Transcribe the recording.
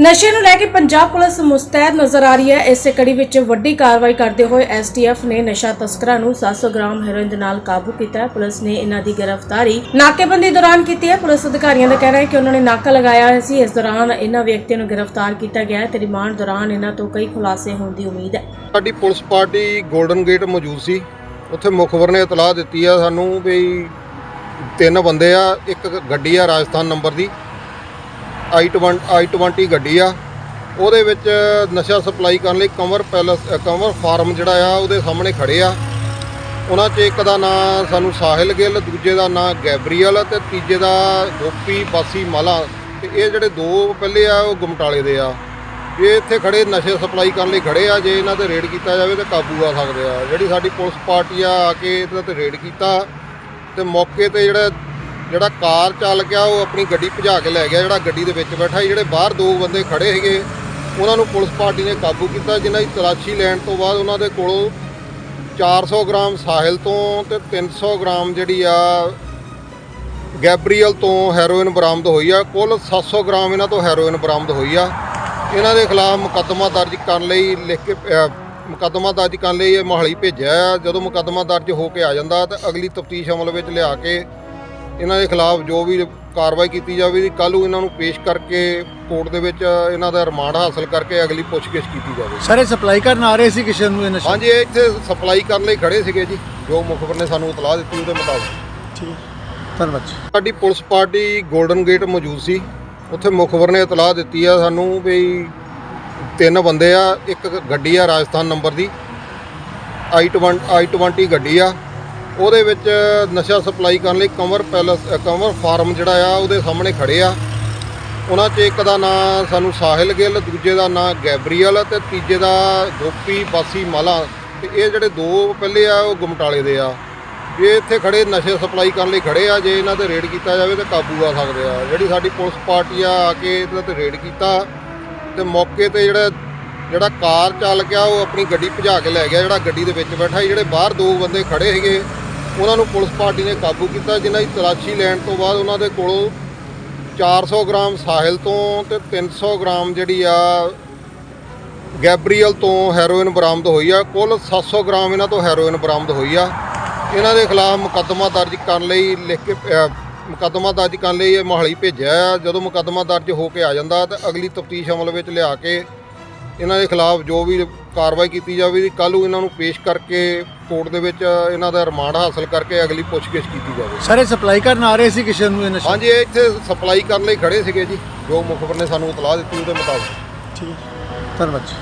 ਨਸ਼ੇ ਨੂੰ ਲੈ ਕੇ ਪੰਜਾਬ ਪੁਲਿਸ ਮੁਸਤੈਦ ਨਜ਼ਰ ਆ ਰਹੀ ਹੈ। ਇਸੇ ਕੜੀ ਵਿੱਚ ਵੱਡੀ ਕਾਰਵਾਈ ਕਰਦੇ ਹੋਏ ਐਸਟੀਐਫ ਨੇ ਨਸ਼ਾ ਤਸਕਰਾਂ ਨੂੰ 700 ਗ੍ਰਾਮ ਹੈਰੋਇਨ ਦੇ ਨਾਲ ਕਾਬੂ ਕੀਤਾ ਹੈ। ਪੁਲਿਸ ਨੇ ਇਹਨਾਂ ਦੀ ਗ੍ਰਿਫਤਾਰੀ ਨਾਕੇਬੰਦੀ ਦੌਰਾਨ ਕੀਤੀ ਹੈ। ਪੁਲਿਸ ਅਧਿਕਾਰੀਆਂ ਦਾ ਕਹਿਣਾ ਹੈ ਕਿ ਉਹਨਾਂ ਨੇ ਨਾਕਾ ਲਗਾਇਆ ਹੋਇਆ ਸੀ। ਇਸ ਦੌਰਾਨ ਇਹਨਾਂ ਵਿਅਕਤੀਆਂ ਨੂੰ ਗ੍ਰਿਫਤਾਰ ਕੀਤਾ ਗਿਆ ਹੈ। ਤੇ ਰਿਮਾਂਡ ਦੌਰਾਨ ਇਹਨਾਂ ਤੋਂ ਕਈ ਖੁਲਾਸੇ ਹੋਣ ਦੀ ਉਮੀਦ ਹੈ। ਸਾਡੀ ਪੁਲਿਸ ਪਾਰਟੀ ਗੋਲਡਨ ਗੇਟ ਮੌਜੂਦ ਸੀ। ਉੱਥੇ ਮੁਖਬਰ ਨੇ ਇਤਲਾਹ ਦਿੱਤੀ ਆ ਸਾਨੂੰ ਵੀ ਤਿੰਨ ਬੰਦੇ ਆ, ਇੱਕ ਗੱਡੀ ਆ ਰਾਜਸਥਾਨ ਨੰਬਰ ਦੀ। I20 i20 ਗੱਡੀ ਆ। ਉਹਦੇ ਵਿੱਚ ਨਸ਼ਾ ਸਪਲਾਈ ਕਰਨ ਲਈ ਕੰਵਰ ਪੈਲਸ ਕੰਵਰ ਫਾਰਮ ਜਿਹੜਾ ਆ, ਉਹਦੇ ਸਾਹਮਣੇ ਖੜੇ ਆ। ਉਹਨਾਂ 'ਚ ਇੱਕ ਦਾ ਨਾਂ ਸਾਨੂੰ ਸਾਹਿਲ ਗਿੱਲ, ਦੂਜੇ ਦਾ ਨਾਂ ਗੈਬਰੀਅਲ ਤੇ ਤੀਜੇ ਦਾ ਗੋਪੀ ਬਾਸੀ ਮਾਲਾ। ਤੇ ਇਹ ਜਿਹੜੇ ਦੋ ਪਹਿਲੇ ਆ, ਉਹ ਗੁਮਟਾਲੇ ਦੇ ਆ। ਇਹ ਇੱਥੇ ਖੜੇ ਨਸ਼ੇ ਸਪਲਾਈ ਕਰਨ ਲਈ ਖੜੇ ਆ, ਜੇ ਇਹਨਾਂ ਤੇ ਰੇਡ ਕੀਤਾ ਜਾਵੇ ਤਾਂ ਕਾਬੂ ਆ ਸਕਦੇ ਆ। ਜਿਹੜੀ ਸਾਡੀ ਪੁਲਿਸ ਪਾਰਟੀ ਆ ਆ ਕੇ ਇਹਨਾਂ ਤੇ ਰੇਡ ਕੀਤਾ। ਤੇ ਮੌਕੇ ਤੇ ਜਿਹੜਾ ਜਿਹੜਾ ਕਾਰ ਚਾਲਕ ਆ, ਉਹ ਆਪਣੀ ਗੱਡੀ ਭਜਾ ਕੇ ਲੈ ਗਿਆ, ਜਿਹੜਾ ਗੱਡੀ ਦੇ ਵਿੱਚ ਬੈਠਾ ਸੀ, ਜਿਹੜੇ ਬਾਹਰ ਦੋ ਬੰਦੇ ਖੜੇ ਸੀਗੇ, ਉਹਨਾਂ ਨੂੰ ਪੁਲਿਸ ਪਾਰਟੀ ਨੇ ਕਾਬੂ ਕੀਤਾ, ਜਿਨ੍ਹਾਂ ਦੀ ਤਲਾਸ਼ੀ ਲੈਣ ਤੋਂ ਬਾਅਦ ਉਹਨਾਂ ਦੇ ਕੋਲੋਂ 400 ਗ੍ਰਾਮ ਸਾਹਿਲ ਤੋਂ ਤੇ 300 ਗ੍ਰਾਮ ਜਿਹੜੀ ਆ ਗੈਬਰੀਅਲ ਤੋਂ ਹੈਰੋਇਨ ਬਰਾਮਦ ਹੋਈ ਆ। ਕੁੱਲ 700 ਗ੍ਰਾਮ ਇਹਨਾਂ ਤੋਂ ਹੈਰੋਇਨ ਬਰਾਮਦ ਹੋਈ ਆ। ਇਹਨਾਂ ਦੇ ਖਿਲਾਫ ਮੁਕੱਦਮਾ ਦਰਜ ਕਰਨ ਲਈ ਲਿਖ ਕੇ ਮੁਕੱਦਮਾ ਦਰਜ ਕਰਨ ਲਈ ਇਹ ਮੋਹਾਲੀ ਭੇਜਿਆ ਜਦੋਂ ਮੁਕੱਦਮਾ ਦਰਜ ਹੋ ਕੇ ਆ ਜਾਂਦਾ ਤਾਂ ਅਗਲੀ ਤਫਤੀਸ਼ ਅਮਲ ਵਿੱਚ ਲਿਆ ਕੇ ਇਹਨਾਂ ਦੇ ਖਿਲਾਫ ਜੋ ਵੀ ਕਾਰਵਾਈ ਕੀਤੀ ਜਾਵੇਗੀ ਕੱਲ੍ਹ ਨੂੰ ਇਹਨਾਂ ਨੂੰ ਪੇਸ਼ ਕਰਕੇ ਕੋਰਟ ਦੇ ਵਿੱਚ ਇਹਨਾਂ ਦਾ ਰਿਮਾਂਡ ਹਾਸਲ ਕਰਕੇ ਅਗਲੀ ਪੁੱਛਗਿੱਛ ਕੀਤੀ ਜਾਵੇ। ਸਾਰੇ ਸਪਲਾਈ ਕਰਨ ਆ ਰਹੇ ਸੀ ਕਿਸੇ ਨੂੰ ਇਹ ਨਸ਼ਾ? ਹਾਂਜੀ ਇਹ ਇੱਥੇ ਸਪਲਾਈ ਕਰਨ ਲਈ ਖੜੇ ਸੀਗੇ ਜੀ। ਜੋ ਮੁਖਬਰ ਨੇ ਸਾਨੂੰ ਇਤਲਾਹ ਦਿੱਤੀ ਉਹਦੇ ਮੁਤਾਬਕ। ਠੀਕ ਧੰਨਵਾਦ। ਸਾਡੀ ਪੁਲਿਸ ਪਾਰਟੀ 골ਡਨ ਗੇਟ ਮੌਜੂਦ ਸੀ। ਉੱਥੇ ਮੁਖਬਰ ਨੇ ਇਤਲਾਹ ਦਿੱਤੀ ਆ ਸਾਨੂੰ ਵੀ ਤਿੰਨ ਬੰਦੇ ਆ ਇੱਕ ਗੱਡੀ ਆ ਰਾਜਸਥਾਨ ਨੰਬਰ ਦੀ। i20 i20 ਗੱਡੀ ਆ। ਉਹਦੇ ਵਿੱਚ ਨਸ਼ਾ ਸਪਲਾਈ ਕਰਨ ਲਈ ਕੰਵਰ ਪੈਲਸ ਕੰਵਰ ਫਾਰਮ ਜਿਹੜਾ ਆ, ਉਹਦੇ ਸਾਹਮਣੇ ਖੜੇ ਆ। ਉਹਨਾਂ 'ਚ ਇੱਕ ਦਾ ਨਾਂ ਸਾਨੂੰ ਸਾਹਿਲ ਗਿੱਲ, ਦੂਜੇ ਦਾ ਨਾਂ ਗੈਬਰੀਅਲ ਤੇ ਤੀਜੇ ਦਾ ਗੋਪੀ ਬਾਸੀ ਮਾਲਾ। ਤੇ ਇਹ ਜਿਹੜੇ ਦੋ ਪਹਿਲੇ ਆ, ਉਹ ਗੁਮਟਾਲੇ ਦੇ ਆ। ਇਹ ਇੱਥੇ ਖੜੇ ਨਸ਼ੇ ਸਪਲਾਈ ਕਰਨ ਲਈ ਖੜੇ ਆ, ਜੇ ਇਹਨਾਂ ਤੇ ਰੇਡ ਕੀਤਾ ਜਾਵੇ ਤਾਂ ਕਾਬੂ ਆ ਸਕਦੇ ਆ। ਜਿਹੜੀ ਸਾਡੀ ਪੁਲਿਸ ਪਾਰਟੀ ਆ ਆ ਕੇ ਇਹਨਾਂ ਤੇ ਰੇਡ ਕੀਤਾ ਤੇ ਮੌਕੇ ਤੇ ਜਿਹੜਾ ਜਿਹੜਾ ਕਾਰ ਚਾਲਕ ਆ, ਉਹ ਆਪਣੀ ਗੱਡੀ ਭਜਾ ਕੇ ਲੈ ਗਿਆ, ਜਿਹੜਾ ਗੱਡੀ ਦੇ ਵਿੱਚ ਬੈਠਾ ਸੀ, ਜਿਹੜੇ ਬਾਹਰ ਦੋ ਬੰਦੇ ਖੜੇ ਸੀਗੇ। ਉਹਨਾਂ ਨੂੰ ਪੁਲਿਸ ਪਾਰਟੀ ਨੇ ਕਾਬੂ ਕੀਤਾ, ਜਿਨ੍ਹਾਂ ਦੀ ਤਲਾਸ਼ੀ ਲੈਣ ਤੋਂ ਬਾਅਦ ਉਹਨਾਂ ਦੇ ਕੋਲੋਂ 400 ਗ੍ਰਾਮ ਸਾਹਿਲ ਤੋਂ ਤੇ 300 ਗ੍ਰਾਮ ਜਿਹੜੀ ਆ ਗੈਬਰੀਅਲ ਤੋਂ ਹੈਰੋਇਨ ਬਰਾਮਦ ਹੋਈ ਆ। ਕੁੱਲ 700 ਗ੍ਰਾਮ ਇਹਨਾਂ ਤੋਂ ਹੈਰੋਇਨ ਬਰਾਮਦ ਹੋਈ ਆ। ਇਹਨਾਂ ਦੇ ਖਿਲਾਫ ਮੁਕੱਦਮਾ ਦਰਜ ਕਰਨ ਲਈ ਲਿਖ ਕੇ ਮੁਕੱਦਮਾ ਦਰਜ ਕਰਨ ਲਈ ਇਹ ਮੋਹਾਲੀ ਭੇਜਿਆ ਆ। ਜਦੋਂ ਮੁਕੱਦਮਾ ਦਰਜ ਹੋ ਕੇ ਆ ਜਾਂਦਾ ਤਾਂ ਅਗਲੀ ਤਫਤੀਸ਼ ਅਮਲ ਵਿੱਚ ਲਿਆ ਕੇ ਇਹਨਾਂ ਦੇ ਖਿਲਾਫ ਜੋ ਵੀ ਕਾਰਵਾਈ ਕੀਤੀ ਜਾਵੇਗੀ ਕੱਲ੍ਹ ਨੂੰ ਇਹਨਾਂ ਨੂੰ ਪੇਸ਼ ਕਰਕੇ ਕੋਰਟ ਦੇ ਵਿੱਚ ਇਹਨਾਂ ਦਾ ਰਿਮਾਂਡ ਹਾਸਲ ਕਰਕੇ ਅਗਲੀ ਪੁੱਛਗਿੱਛ ਕੀਤੀ ਜਾਵੇ। ਸਾਰੇ ਸਪਲਾਈ ਕਰਨ ਆ ਰਹੇ ਸੀ ਕਿਸੇ ਨੂੰ ਇਹ ਨਸ਼ਾ? ਹਾਂਜੀ ਇਹ ਇੱਥੇ ਸਪਲਾਈ ਕਰਨ ਲਈ ਖੜੇ ਸੀਗੇ ਜੀ ਜੋ ਮੁਖਬਰ ਨੇ ਸਾਨੂੰ ਇਤਲਾਹ ਦਿੱਤੀ ਉਹਦੇ ਮੁਤਾਬਕ। ਠੀਕ ਧੰਨਵਾਦ ਜੀ।